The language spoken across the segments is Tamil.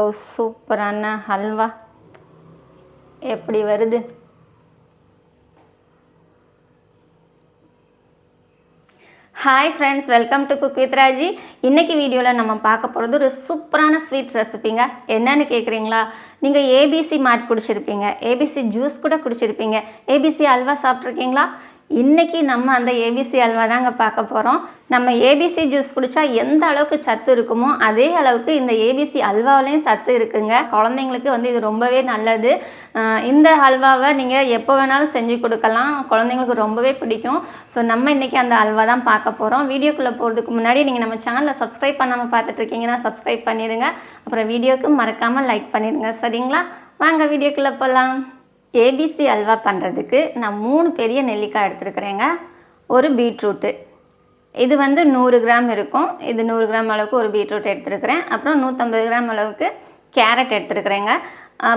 அவ்வளோ சூப்பரான ஹல்வா எப்படி வருது? Hi friends welcome to cook with Raji இன்னைக்கு வீடியோவில் நம்ம பார்க்க போகிறது ஒரு சூப்பரான ஸ்வீட்ஸ் ரெசிபிங்க என்னன்னு கேட்குறீங்களா நீங்கள் ஏபிசி மாட் குடிச்சிருப்பீங்க. ஏபிசி ஜூஸ் கூட குடிச்சிருப்பீங்க. ஏபிசி அல்வா சாப்பிட்ருக்கீங்களா இன்றைக்கி நம்ம அந்த ஏபிசி அல்வா தாங்க பார்க்க போகிறோம் நம்ம ஏபிசி ஜூஸ் குடித்தா எந்த அளவுக்கு சத்து இருக்குமோ அதே அளவுக்கு இந்த ஏபிசி அல்வாவிலையும் சத்து இருக்குங்க. குழந்தைங்களுக்கு வந்து இது ரொம்பவே நல்லது. இந்த அல்வாவை நீங்கள் எப்போ வேணாலும் செஞ்சு கொடுக்கலாம். குழந்தைங்களுக்கு ரொம்பவே பிடிக்கும். ஸோ நம்ம இன்றைக்கி அந்த அல்வா தான் பார்க்க போகிறோம் வீடியோக்குள்ளே போகிறதுக்கு முன்னாடி நீங்கள் நம்ம சேனலை சப்ஸ்கிரைப் பண்ணாமல் பார்த்துட்ருக்கீங்கன்னா சப்ஸ்கிரைப் பண்ணிடுங்க. அப்புறம் வீடியோக்கு மறக்காமல் லைக் பண்ணிடுங்க. சரிங்களா? வாங்க வீடியோக்குள்ளே போகலாம் ஏபிசி அல்வா பண்ணுறதுக்கு நான் மூணு பெரிய நெல்லிக்காய் எடுத்துருக்குறேங்க. ஒரு பீட்ரூட்டு. இது வந்து நூறு கிராம் இருக்கும். இது நூறு கிராம் அளவுக்கு ஒரு பீட்ரூட் எடுத்துருக்கிறேன். அப்புறம் நூற்றம்பது கிராம் அளவுக்கு கேரட் எடுத்துருக்குறேங்க.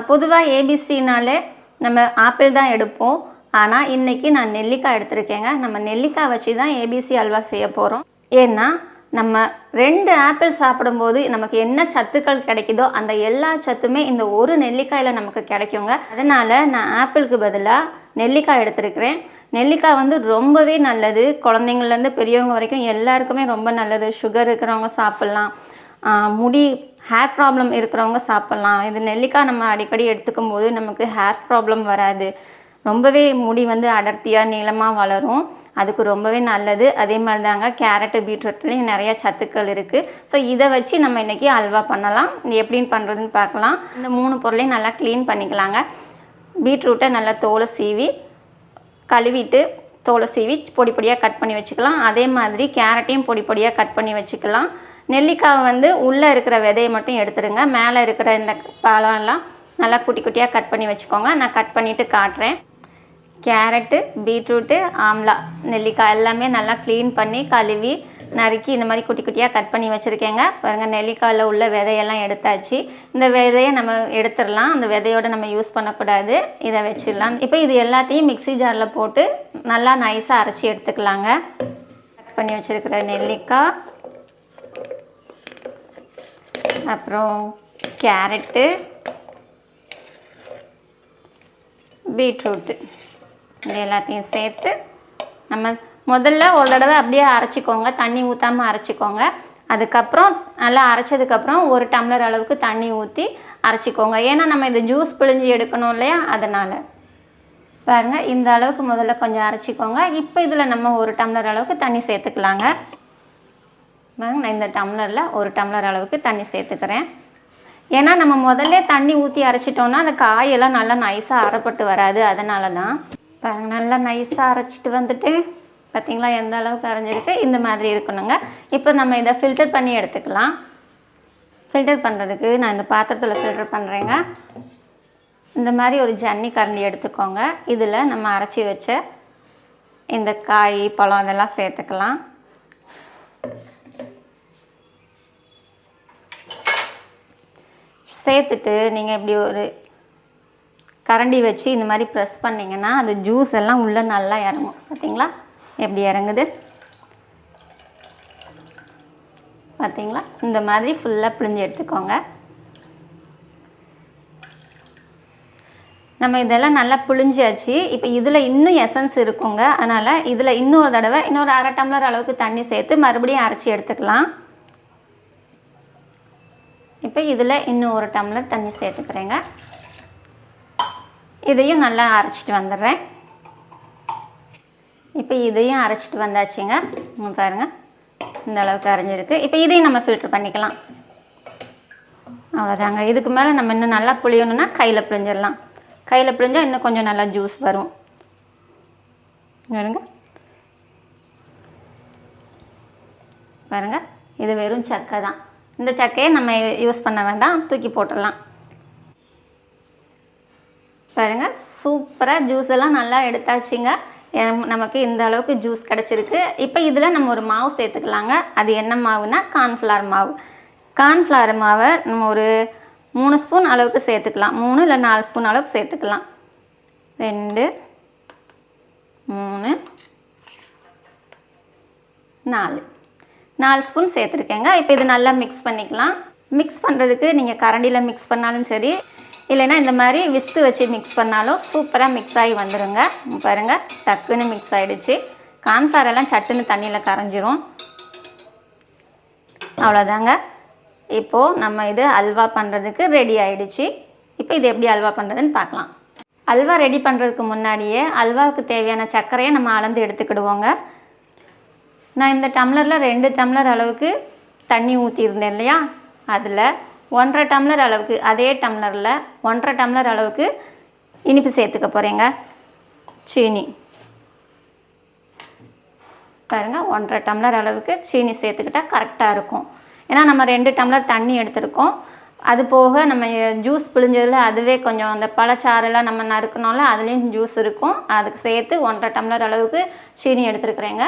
பொதுவாக ஏபிசினாலே நம்ம ஆப்பிள் தான் எடுப்போம். ஆனால் இன்றைக்கி நான் நெல்லிக்காய் எடுத்திருக்கேங்க. நம்ம நெல்லிக்காய் வச்சு தான் ஏபிசி அல்வா செய்ய போகிறோம் ஏன்னா நம்ம ரெண்டு ஆப்பிள் சாப்பிடும்போது நமக்கு என்ன சத்துக்கள் கிடைக்குதோ அந்த எல்லா சத்துமே இந்த ஒரு நெல்லிக்காயில் நமக்கு கிடைக்குங்க. அதனால் நான் ஆப்பிளுக்கு பதிலாக நெல்லிக்காய் எடுத்திருக்கிறேன். நெல்லிக்காய் வந்து ரொம்பவே நல்லது. குழந்தைங்கள்லேருந்து பெரியவங்க வரைக்கும் எல்லாருக்குமே ரொம்ப நல்லது. சுகர் இருக்கிறவங்க சாப்பிட்லாம். முடி ஹேர் ப்ராப்ளம் இருக்கிறவங்க சாப்பிட்லாம். இது நெல்லிக்காய் நம்ம அடிக்கடி எடுத்துக்கும் போது நமக்கு ஹேர் ப்ராப்ளம் வராது. ரொம்பவே முடி வந்து அடர்த்தியாக நீளமாக வளரும். அதுக்கு ரொம்பவே நல்லது. அதே மாதிரி தாங்க கேரட்டு பீட்ரூட்லேயும் நிறைய சத்துக்கள் இருக்குது ஸோ இதை வச்சு நம்ம இன்றைக்கி அல்வா பண்ணலாம். இது எப்படின்னு பண்ணுறதுன்னு பார்க்கலாம். இந்த மூணு பொருளையும் நல்லா க்ளீன் பண்ணிக்கலாங்க. பீட்ரூட்டை நல்லா தோலை சீவி கழுவிட்டு தோலை சீவி பொடி பொடியாக கட் பண்ணி வச்சுக்கலாம். அதே மாதிரி கேரட்டையும் பொடி பொடியாக கட் பண்ணி வச்சுக்கலாம். நெல்லிக்காய் வந்து உள்ளே இருக்கிற விதையை மட்டும் எடுத்துருங்க. மேலே இருக்கிற இந்த பழம்லாம் நல்லா குட்டி குட்டியாக கட் பண்ணி வச்சுக்கோங்க. நான் கட் பண்ணிவிட்டு காட்டுறேன். கேரட்டு பீட்ரூட்டு ஆம்லா நெல்லிக்காய் எல்லாமே நல்லா க்ளீன் பண்ணி கழுவி நறுக்கி இந்த மாதிரி குட்டி குட்டியாக கட் பண்ணி வச்சுருக்கேங்க. பாருங்கள் நெல்லிக்காயில் உள்ள விதையெல்லாம் எடுத்தாச்சு. இந்த விதையை நம்ம எடுத்துடலாம். அந்த விதையோட நம்ம யூஸ் பண்ணக்கூடாது. இதை வச்சிடலாம். இப்போ இது எல்லாத்தையும் மிக்ஸி ஜாரில் போட்டு நல்லா நைஸாக அரைச்சி எடுத்துக்கலாங்க. கட் பண்ணி வச்சுருக்கிற நெல்லிக்காய் அப்புறம் கேரட்டு பீட்ரூட்டு. இது எல்லாத்தையும் சேர்த்து நம்ம முதல்ல ஒரு தடவை அப்படியே அரைச்சிக்கோங்க. தண்ணி ஊற்றாமல் அரைச்சிக்கோங்க. அதுக்கப்புறம் நல்லா அரைச்சதுக்கப்புறம் ஒரு டம்ளர் அளவுக்கு தண்ணி ஊற்றி அரைச்சிக்கோங்க. ஏன்னா நம்ம இது ஜூஸ் பிழிஞ்சு எடுக்கணும் இல்லையா? அதனால். பாருங்கள் இந்த அளவுக்கு முதல்ல கொஞ்சம் அரைச்சிக்கோங்க. இப்போ இதில் நம்ம ஒரு டம்ளர் அளவுக்கு தண்ணி சேர்த்துக்கலாங்க. பாருங்க நான் இந்த டம்ளரில் ஒரு டம்ளர் அளவுக்கு தண்ணி சேர்த்துக்கிறேன். ஏன்னா நம்ம முதல்ல தண்ணி ஊற்றி அரைச்சிட்டோம்னா அந்த காயெல்லாம் நல்லா நைஸாக அரைப்பட்டு வராது. அதனால தான் பாருங்க நல்லா நைஸாக அரைச்சிட்டு வந்துட்டு பார்த்தீங்களா எந்த அளவுக்கு அரைஞ்சிருக்கு இந்த மாதிரி இருக்கணுங்க. இப்போ நம்ம இதை ஃபில்டர் பண்ணி எடுத்துக்கலாம். ஃபில்டர் பண்ணுறதுக்கு நான் இந்த பாத்திரத்தில் ஃபில்டர் பண்ணுறேங்க இந்த மாதிரி ஒரு ஜன்னி கரண்டி எடுத்துக்கோங்க. இதில் நம்ம அரைச்சி வச்ச இந்த காய் பழம் அதெல்லாம் சேர்த்துக்கலாம். சேர்த்துட்டு நீங்கள் இப்படி ஒரு கரண்டி வச்சு இந்த மாதிரி ப்ரெஸ் பண்ணிங்கன்னா அது ஜூஸ் எல்லாம் உள்ளே நல்லா இறங்கும். பார்த்தீங்களா எப்படி இறங்குது? பார்த்தீங்களா இந்த மாதிரி ஃபுல்லாக பிழிஞ்சு எடுத்துக்கோங்க. நம்ம இதெல்லாம் நல்லா புழிஞ்சாச்சு. இப்போ இதில் இன்னும் எசன்ஸ் இருக்குங்க. அதனால் இதில் இன்னொரு தடவை இன்னொரு அரை டம்ளர் அளவுக்கு தண்ணி சேர்த்து மறுபடியும் அரைச்சி எடுத்துக்கலாம். இப்போ இதில் இன்னும் ஒரு டம்ளர் தண்ணி சேர்த்துக்கிறேங்க. இதையும் நல்லா அரைச்சிட்டு வந்துடுறேன். இப்போ இதையும் அரைச்சிட்டு வந்தாச்சுங்க. பாருங்கள் பாருங்க. இந்த அளவுக்கு அரைஞ்சிருக்கு. இப்போ இதையும் நம்ம ஃபில்டர் பண்ணிக்கலாம். அவ்வளோதாங்க இதுக்கு மேலே நம்ம இன்னும் நல்லா புளியணும்னா கையில் பிழிஞ்சிடலாம். கையில் பிழிஞ்சால் இன்னும் கொஞ்சம் நல்லா ஜூஸ் வரும். பாருங்க. பாருங்க. இது வெறும் சக்கை தான். இந்த சக்கையை நம்ம யூஸ் பண்ண வேண்டாம். தூக்கி போட்டுடலாம். பாருங்க சூப்பராக ஜூஸ் எல்லாம் நல்லா எடுத்தாச்சுங்க. நமக்கு இந்த அளவுக்கு ஜூஸ் கிடச்சிருக்கு. இப்போ இதில் நம்ம ஒரு மாவு சேர்த்துக்கலாங்க. அது என்ன மாவுனா கார்ன்ஃப்ளவர் மாவு. கார்ன்ஃப்ளவர் மாவை நம்ம ஒரு மூணு ஸ்பூன் அளவுக்கு சேர்த்துக்கலாம். மூணு இல்லை நாலு ஸ்பூன் அளவுக்கு சேர்த்துக்கலாம். ரெண்டு மூணு நாலு. நாலு ஸ்பூன் சேர்த்துருக்கேங்க. இப்போ இது நல்லா மிக்ஸ் பண்ணிக்கலாம். மிக்ஸ் பண்ணுறதுக்கு நீங்கள் கரண்டியில் மிக்ஸ் பண்ணாலும் சரி இல்லைன்னா இந்த மாதிரி விஸ்கு வச்சு மிக்ஸ் பண்ணாலும் சூப்பராக மிக்ஸ் ஆகி வந்துடுங்க பாருங்கள் டக்குன்னு மிக்ஸ் ஆகிடுச்சு கான்ஃப்ளவர் எல்லாம் சட்டுன்னு தண்ணியில் கரைஞ்சிரும். அவ்வளோதாங்க இப்போது நம்ம இது அல்வா பண்ணுறதுக்கு ரெடி ஆகிடுச்சு இப்போ இது எப்படி அல்வா பண்ணுறதுன்னு பார்க்கலாம். அல்வா ரெடி பண்ணுறதுக்கு முன்னாடியே அல்வாவுக்கு தேவையான சர்க்கரையை நம்ம அளந்து எடுத்துக்கிடுவோங்க. நான் இந்த டம்ளரில் ரெண்டு டம்ளர் அளவுக்கு தண்ணி ஊற்றியிருந்தேன் இல்லையா? அதில் ஒன்றரை டம்ளர் அளவுக்கு அதே டம்ளரில் ஒன்றரை டம்ளர் அளவுக்கு இனிப்பு சேர்த்துக்க போகிறேங்க சீனி. பாருங்கள் ஒன்றரை டம்ளர் அளவுக்கு சீனி சேர்த்துக்கிட்டா கரெக்டாக இருக்கும். ஏன்னா நம்ம ரெண்டு டம்ளர் தண்ணி எடுத்திருக்கோம். அது போக நம்ம ஜூஸ் பிழிஞ்சதில் அதுவே கொஞ்சம் அந்த பழச்சாறெல்லாம் நம்ம நறுக்கணும்ல அதுலேயும் ஜூஸ் இருக்கும். அதுக்கு சேர்த்து ஒன்றரை டம்ளர் அளவுக்கு சீனி எடுத்துருக்குறேங்க.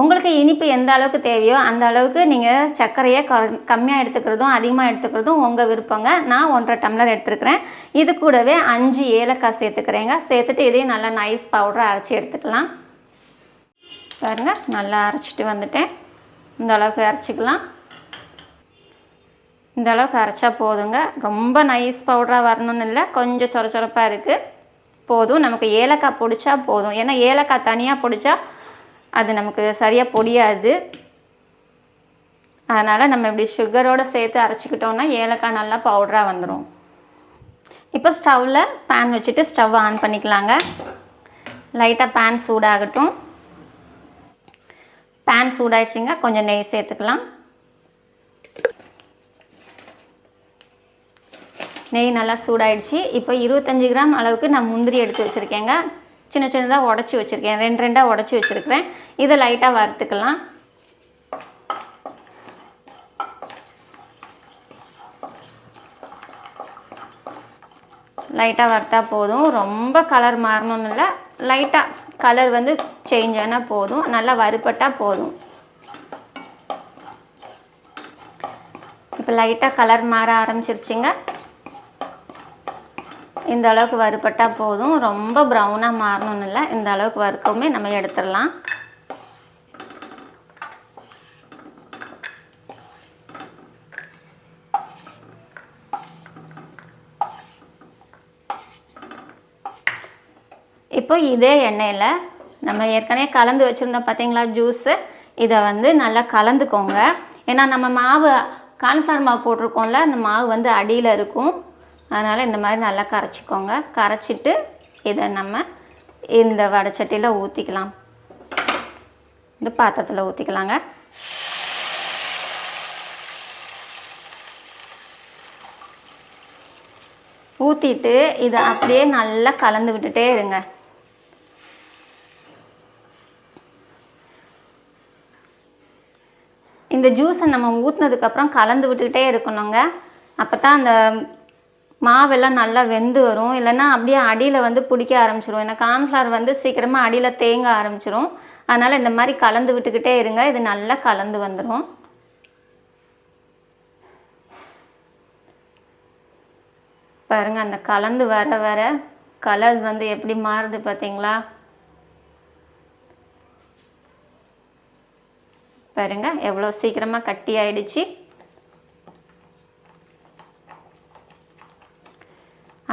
உங்களுக்கு இனிப்பு எந்த அளவுக்கு தேவையோ அந்த அளவுக்கு நீங்கள் சர்க்கரையை க கம்மியாக எடுத்துக்கிறதும் அதிகமாக எடுத்துக்கிறதும் உங்கள் விருப்பங்க. நான் ஒன்றரை டம்ளர் எடுத்துருக்கிறேன் இது கூடவே அஞ்சு ஏலக்காய் சேர்த்துக்கிறேங்க. சேர்த்துட்டு இதையும் நல்லா நைஸ் பவுடரை அரைச்சி எடுத்துக்கலாம். பாருங்கள் நல்லா அரைச்சிட்டு வந்துட்டேன். இந்த அளவுக்கு அரைச்சிக்கலாம். இந்த அளவுக்கு அரைச்சா போதுங்க. ரொம்ப நைஸ் பவுடராக வரணும்னு இல்லை. கொஞ்சம் சொர சொரப்பாக இருக்குது போதும். நமக்கு ஏலக்காய் பிடிச்சா போதும். ஏன்னா ஏலக்காய் தனியாக பிடிச்சா அது நமக்கு சரியாக பொடியாது. அதனால் நம்ம இப்படி சுகரோடு சேர்த்து அரைச்சிக்கிட்டோம்னா ஏலக்காய் நல்லா பவுடராக வந்துடும் இப்போ ஸ்டவ்வில் பேன் வச்சுட்டு ஸ்டவ் ஆன் பண்ணிக்கலாங்க. லைட்டாக பேன் சூடாகட்டும். பேன் சூடாகிடுச்சிங்க கொஞ்சம் நெய் சேர்த்துக்கலாம். நெய் நல்லா சூடாயிடுச்சு. இப்போ இருபத்தஞ்சி கிராம் அளவுக்கு நான் முந்திரி எடுத்து வச்சுருக்கேங்க. சின்ன சின்னதாக உடச்சி வச்சுருக்கேன். ரெண்டு ரெண்டாக உடச்சி வச்சுருக்கிறேன். இதை லைட்டாக வறுத்துக்கலாம். லைட்டாக வறுத்தா போதும். ரொம்ப கலர் மாறணும்னு இல்லை. லைட்டாக கலர் வந்து சேஞ்ச் ஆனால் போதும். நல்லா வறுப்பட்டால் போதும். இப்போ லைட்டாக கலர் மாற ஆரம்பிச்சிருச்சுங்க. இந்த அளவுக்கு வறுப்பட்டால் போதும். ரொம்ப ப்ரௌனாக மாறணும்னு இல்லை. இந்த அளவுக்கு வறுக்கவுமே நம்ம எடுத்துடலாம். இப்போ இதே எண்ணெயில் நம்ம ஏற்கனவே கலந்து வச்சுருந்தோம் பார்த்தீங்களா ஜூஸு இதை வந்து நல்லா கலந்துக்கோங்க. ஏன்னா நம்ம மாவு கான்ஃப்ளவர் மாவு போட்டிருக்கோம்ல அந்த மாவு வந்து அடியில் இருக்கும். அதனால் இந்த மாதிரி நல்லா கரைச்சிக்கோங்க. கரைச்சிட்டு இதை நம்ம இந்த வடைச்சட்டியில் ஊற்றிக்கலாம் இந்த பாத்திரத்தில் ஊற்றிக்கலாங்க ஊற்றிட்டு இதை அப்படியே நல்லா கலந்து விட்டுட்டே இருங்க. இந்த ஜூஸை நம்ம ஊற்றுனதுக்கப்புறம் கலந்து விட்டுக்கிட்டே இருக்கணுங்க. அப்போ தான் அந்த மாவெல்லாம் நல்லா வெந்து வரும். இல்லைன்னா அப்படியே அடியில் வந்து பிடிக்க ஆரம்பிச்சிடும் ஏன்னா கார்ன்ஃப்ளவர் வந்து சீக்கிரமாக அடியில் தேங்க ஆரம்பிச்சிரும். அதனால் இந்த மாதிரி கலந்து விட்டுக்கிட்டே இருங்க. இது நல்லா கலந்து வந்துடும் பாருங்கள் அந்த கலந்து வர வர கலர்ஸ் வந்து எப்படி மாறுது பார்த்தீங்களா பாருங்கள் எவ்வளோ சீக்கிரமாக கட்டி ஆயிடுச்சு.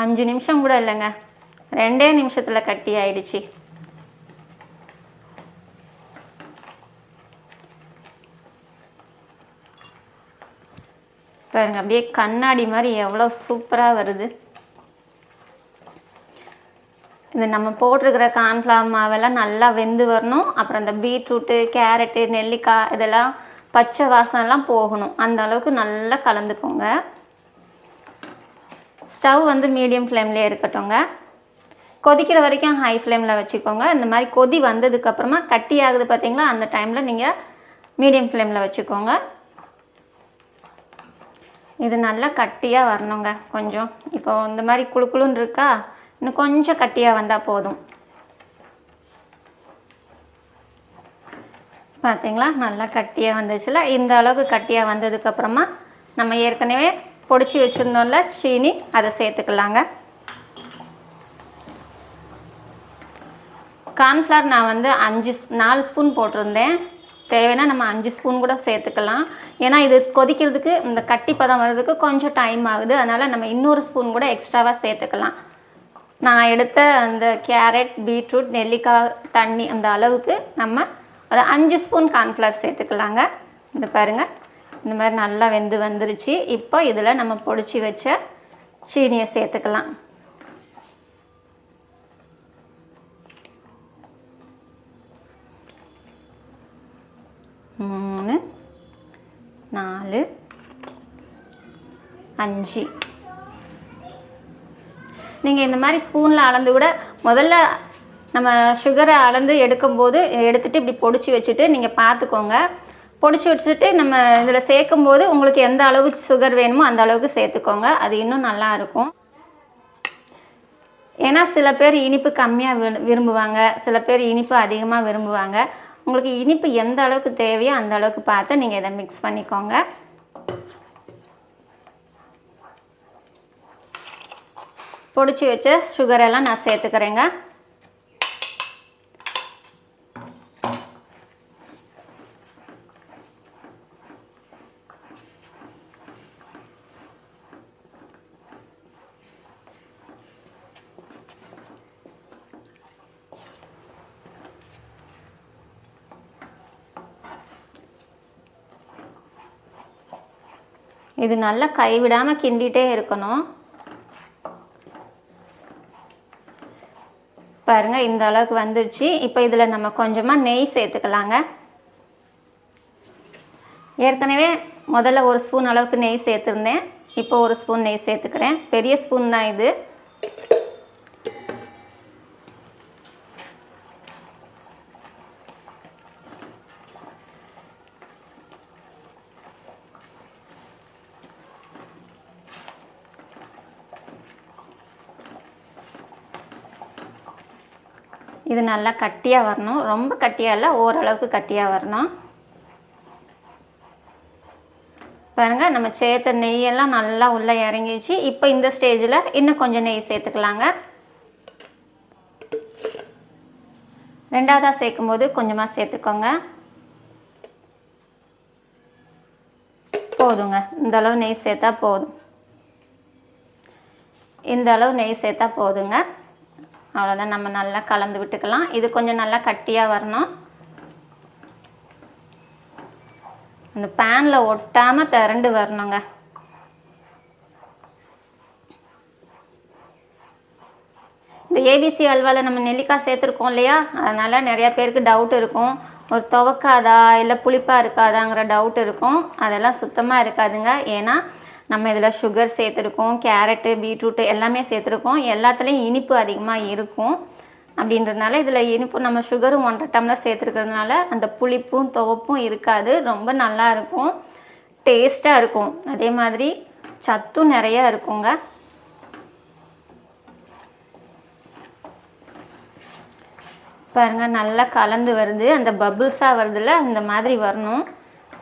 அஞ்சு நிமிஷம் கூட இல்லைங்க. ரெண்டே நிமிஷத்தில் கட்டி ஆயிடுச்சு. பாருங்க அப்படியே கண்ணாடி மாதிரி எவ்வளோ சூப்பராக வருது. இந்த நம்ம போட்டிருக்கிற கார்ன்ஃப்ளவர் மாவெல்லாம் நல்லா வெந்து வரணும். அப்புறம் இந்த பீட்ரூட்டு கேரட்டு நெல்லிக்காய் இதெல்லாம் பச்சை வாசம்லாம் போகணும். அந்த அளவுக்கு நல்லா கலந்துக்கோங்க. ஸ்டவ் வந்து மீடியம் ஃப்ளேம்லேயே இருக்கட்டும்ங்க. கொதிக்கிற வரைக்கும் ஹை ஃப்ளேமில் வச்சுக்கோங்க. இந்த மாதிரி கொதி வந்ததுக்கப்புறமா கட்டி ஆகுது பார்த்தீங்களா அந்த டைமில் நீங்கள் மீடியம் ஃப்ளேமில் வச்சுக்கோங்க. இது நல்லா கட்டியாக வரணுங்க. கொஞ்சம். இப்போ இந்த மாதிரி குழு குழுன்னு இருக்கா? இன்னும் கொஞ்சம் கட்டியாக வந்தால் போதும். பார்த்தீங்களா நல்லா கட்டியாக வந்துச்சுல. இந்த அளவுக்கு கட்டியாக வந்ததுக்கப்புறமா நம்ம ஏற்கனவே பொடிச்சு வச்சுருந்தோம்ல சீனி அதை சேர்த்துக்கலாங்க. கார்ன்ஃப்ளவர் நான் வந்து அஞ்சு நாலு ஸ்பூன் போட்டிருந்தேன். தேவைன்னா நம்ம அஞ்சு ஸ்பூன் கூட சேர்த்துக்கலாம். ஏன்னா இது கொதிக்கிறதுக்கு இந்த கட்டி பதம் வர்றதுக்கு கொஞ்சம் டைம் ஆகுது. அதனால் நம்ம இன்னொரு ஸ்பூன் கூட எக்ஸ்ட்ராவாக சேர்த்துக்கலாம். நான் எடுத்த அந்த கேரட் பீட்ரூட் நெல்லிக்காய் தண்ணி அந்த அளவுக்கு நம்ம ஒரு அஞ்சு ஸ்பூன் கார்ன்ஃப்ளவர் சேர்த்துக்கலாங்க. இந்த பாருங்கள் இந்த மாதிரி நல்லா வெந்து வந்துருச்சு. இப்போ இதில் நம்ம பொடிச்சு வச்ச சீனியை சேர்த்துக்கலாம். மூணு நாலு அஞ்சு. நீங்கள் இந்த மாதிரி ஸ்பூனில் அளந்து கூட முதல்ல நம்ம சுகரை அளந்து எடுக்கும்போது எடுத்துகிட்டு இப்படி பொடிச்சு வச்சுட்டு நீங்கள் பார்த்துக்கோங்க. பொடிச்சு வச்சுட்டு நம்ம இதில் சேர்க்கும்போது உங்களுக்கு எந்த அளவுக்கு சுகர் வேணுமோ அந்த அளவுக்கு சேர்த்துக்கோங்க. அது இன்னும் நல்லா இருக்கும். ஏன்னா சில பேர் இனிப்பு கம்மியாக விரும்புவாங்க. சில பேர் இனிப்பு அதிகமாக விரும்புவாங்க. உங்களுக்கு இனிப்பு எந்த அளவுக்கு தேவையோ அந்த அளவுக்கு பார்த்து நீங்கள் இதை மிக்ஸ் பண்ணிக்கோங்க. பொடிச்சு வச்ச சுகரெல்லாம் நான் சேர்த்துக்கிறேங்க. இது நல்லா கைவிடாமல் கிண்டிகிட்டே இருக்கணும். பாருங்க இந்த அளவுக்கு வந்துருச்சு. இப்போ இதில் நம்ம கொஞ்சமாக நெய் சேர்த்துக்கலாங்க. ஏற்கனவே முதல்ல ஒரு ஸ்பூன் அளவுக்கு நெய் சேர்த்துருந்தேன். இப்போ ஒரு ஸ்பூன் நெய் சேர்த்துக்கிறேன். பெரிய ஸ்பூன் தான் இது. இது நல்லா கட்டியாக வரணும். ரொம்ப கட்டியாக இல்லை ஓரளவுக்கு கட்டியாக வரணும். பாருங்கள் நம்ம சேர்த்த நெய்யெல்லாம் நல்லா உள்ளே இறங்கிடுச்சு. இப்போ இந்த ஸ்டேஜில் இன்னும் கொஞ்சம் நெய் சேர்த்துக்கலாங்க. ரெண்டாவதாக சேர்க்கும்போது கொஞ்சமாக சேர்த்துக்கோங்க. போதுங்க. இந்த அளவு நெய் சேர்த்தா போதும். இந்த அளவு நெய் சேர்த்தா போதுங்க. அவ்வளோதான் நம்ம நல்லா கலந்து விட்டுக்கலாம். இது கொஞ்சம் நல்லா கட்டியாக வரணும். அந்த பேனில் ஒட்டாமல் திரண்டு வரணுங்க. இந்த ஏபிசி அல்வாவில் நம்ம நெல்லிக்காய் சேர்த்துருக்கோம் இல்லையா? அதனால் நிறையா பேருக்கு டவுட் இருக்கும். ஒரு துவக்காதா இல்லை புளிப்பாக இருக்காதாங்கிற டவுட் இருக்கும். அதெல்லாம் சுத்தமாக இருக்காதுங்க. ஏன்னா நம்ம இதில் சுகர் சேர்த்துருக்கோம் கேரட்டு பீட்ரூட்டு எல்லாமே சேர்த்துருக்கோம். எல்லாத்துலேயும் இனிப்பு அதிகமாக இருக்கும். அப்படின்றதுனால இதில் இனிப்பு நம்ம சுகரும் ஒன்றரை டம்ளர் சேர்த்துருக்கிறதுனால அந்த புளிப்பும் துவப்பும் இருக்காது. ரொம்ப நல்லா இருக்கும். டேஸ்ட்டாக இருக்கும். அதே மாதிரி சத்தும் நிறையா இருக்குங்க. பாருங்கள் நல்லா கலந்து வருது. அந்த பபுள்ஸாக வருதுல்ல இந்த மாதிரி வரணும்.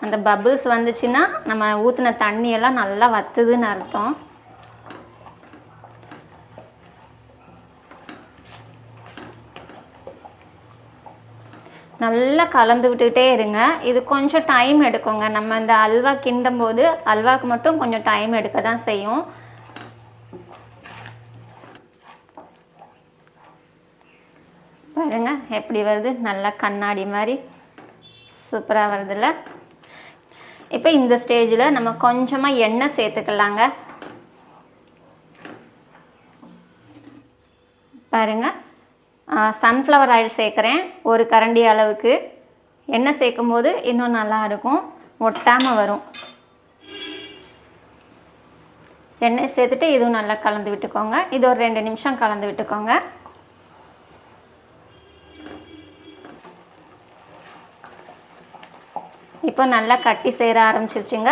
அந்த பபுள்ஸ் வந்துச்சுன்னா நம்ம ஊற்றின தண்ணியெல்லாம் நல்லா வத்துதுன்னு அர்த்தம். நல்லா கலந்து விட்டுக்கிட்டே இருங்க. இது கொஞ்சம் டைம் எடுக்குங்க. நம்ம இந்த அல்வா கிண்டும் போது அல்வாவுக்கு மட்டும் கொஞ்சம் டைம் எடுக்க தான் செய்யும். பாருங்க எப்படி வருது? நல்லா கண்ணாடி மாதிரி. சூப்பராக வருதுல்ல? இப்போ இந்த ஸ்டேஜில் நம்ம கொஞ்சமாக எண்ணெய் சேர்த்துக்கலாங்க. பாருங்கள் சன்ஃப்ளவர் ஆயில் சேர்க்குறேன். ஒரு கரண்டி அளவுக்கு. எண்ணெய் சேர்க்கும் போது இன்னும் நல்லாயிருக்கும் ஒட்டாமல் வரும். எண்ணெய் சேர்த்துட்டு இதுவும் நல்லா கலந்து விட்டுக்கோங்க. இது ஒரு ரெண்டு நிமிஷம் கலந்து விட்டுக்கோங்க. இப்போ நல்லா கட்டி சேர ஆரம்பிச்சிருச்சுங்க.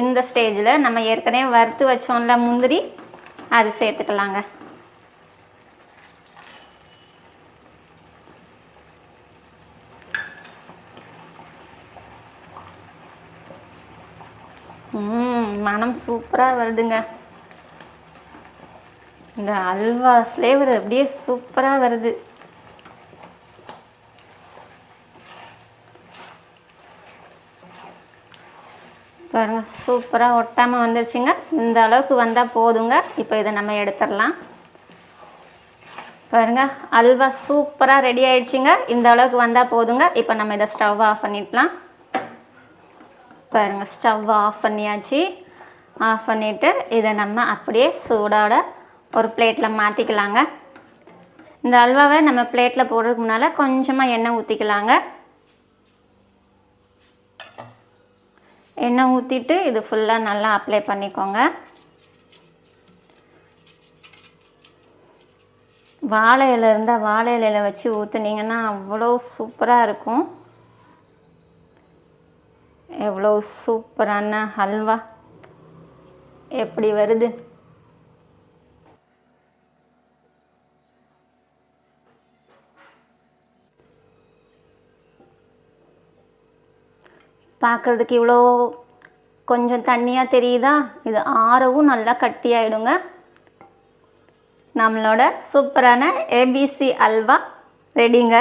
இந்த ஸ்டேஜில் நம்ம ஏற்கனவே வறுத்து வச்சோம்ல முந்திரி அது சேர்த்துக்கலாங்க. மனம் சூப்பராக வருதுங்க. இந்த அல்வா ஃப்ளேவர் அப்படியே சூப்பராக வருது. பாருங்கள் சூப்பராக ஒட்டாமல் வந்துருச்சுங்க. இந்த அளவுக்கு வந்தால் போதுங்க. இப்போ இதை நம்ம எடுத்துடலாம். பாருங்க அல்வா சூப்பராக ரெடி ஆயிடுச்சுங்க. இந்த அளவுக்கு வந்தால் போதுங்க. இப்போ நம்ம இதை ஸ்டவ் ஆஃப் பண்ணிடலாம். பாருங்கள் ஸ்டவ் ஆஃப் பண்ணியாச்சு. ஆஃப் பண்ணிவிட்டு இதை நம்ம அப்படியே சூடோட ஒரு பிளேட்டில் மாற்றிக்கலாங்க இந்த அல்வாவை நம்ம பிளேட்டில் போடுறதுக்கு முன்னால் கொஞ்சமாக எண்ணெய் ஊற்றிக்கலாங்க எண்ணெய் ஊற்றிட்டு இது ஃபுல்லாக நல்லா அப்ளை பண்ணிக்கோங்க. வாழை இலை இருந்தால் வாழை இலையில் வச்சு ஊற்றுனீங்கன்னா அவ்வளோ சூப்பராக இருக்கும். எவ்வளோ சூப்பரான ஹல்வா. எப்படி வருது? பார்க்குறதுக்கு இவ்வளோ கொஞ்சம் தண்ணியாக தெரியுதா? இது ஆறவும் நல்லா கட்டியாயிடுங்க. நம்மளோட சூப்பரான ஏபிசி அல்வா ரெடிங்க.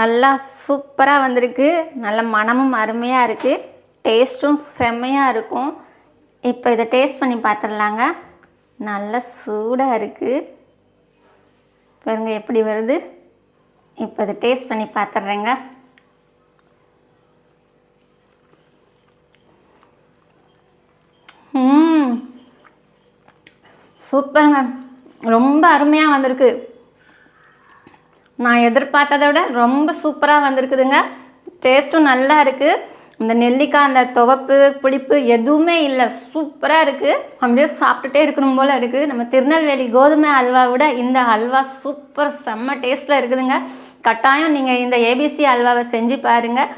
நல்லா சூப்பராக வந்திருக்கு. நல்ல மனமும் அருமையாக இருக்குது டேஸ்ட்டும் செம்மையாக இருக்கும். இப்போ இதை டேஸ்ட் பண்ணி பார்த்துடலாங்க நல்ல சூடாக இருக்குது பாருங்க எப்படி வருது. இப்போ இதை டேஸ்ட் பண்ணி பார்த்துட்றேங்க சூப்பருங்க ரொம்ப அருமையாக வந்திருக்கு. நான் எதிர்பார்த்ததை விட ரொம்ப சூப்பராக வந்திருக்குதுங்க. டேஸ்ட்டும் நல்லா இருக்குது இந்த நெல்லிக்காய் அந்த துவப்பு புளிப்பு எதுவுமே இல்லை. சூப்பராக இருக்குது அப்படியே சாப்பிட்டுட்டே இருக்கணும் போல் இருக்குது நம்ம திருநெல்வேலி கோதுமை அல்வா விட இந்த அல்வா சூப்பர் செம்ம டேஸ்ட்டில் இருக்குதுங்க. கட்டாயம் நீங்கள் இந்த ஏபிசி அல்வாவை செஞ்சு பாருங்கள்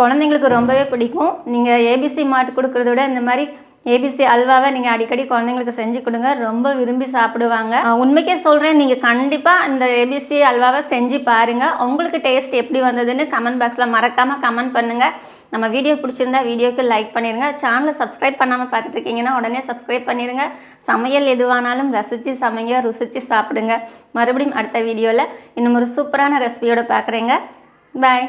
குழந்தைங்களுக்கு ரொம்பவே பிடிக்கும். நீங்கள் ஏபிசி மாட்டு கொடுக்குறத விட இந்த மாதிரி ஏபிசி அல்வாவை நீங்கள் அடிக்கடி குழந்தைங்களுக்கு செஞ்சு கொடுங்க. ரொம்ப விரும்பி சாப்பிடுவாங்க. உண்மைக்கே சொல்கிறேன் நீங்கள் கண்டிப்பாக இந்த ஏபிசி அல்வாவை செஞ்சு பாருங்கள் உங்களுக்கு டேஸ்ட் எப்படி வந்ததுன்னு கமெண்ட் பாக்ஸில் மறக்காமல் கமெண்ட் பண்ணுங்கள் நம்ம வீடியோ பிடிச்சிருந்தா வீடியோக்கு லைக் பண்ணிடுங்க சேனலை சப்ஸ்கிரைப் பண்ணாமல் பார்த்துருக்கீங்கன்னா உடனே சப்ஸ்கிரைப் பண்ணிடுங்க சமையல் எதுவானாலும் ரசித்து சமைங்க ருசித்து சாப்பிடுங்க. மறுபடியும் அடுத்த வீடியோவில் இன்னும் ஒரு சூப்பரான ரெசிபியோடு பார்க்குறேங்க. பாய்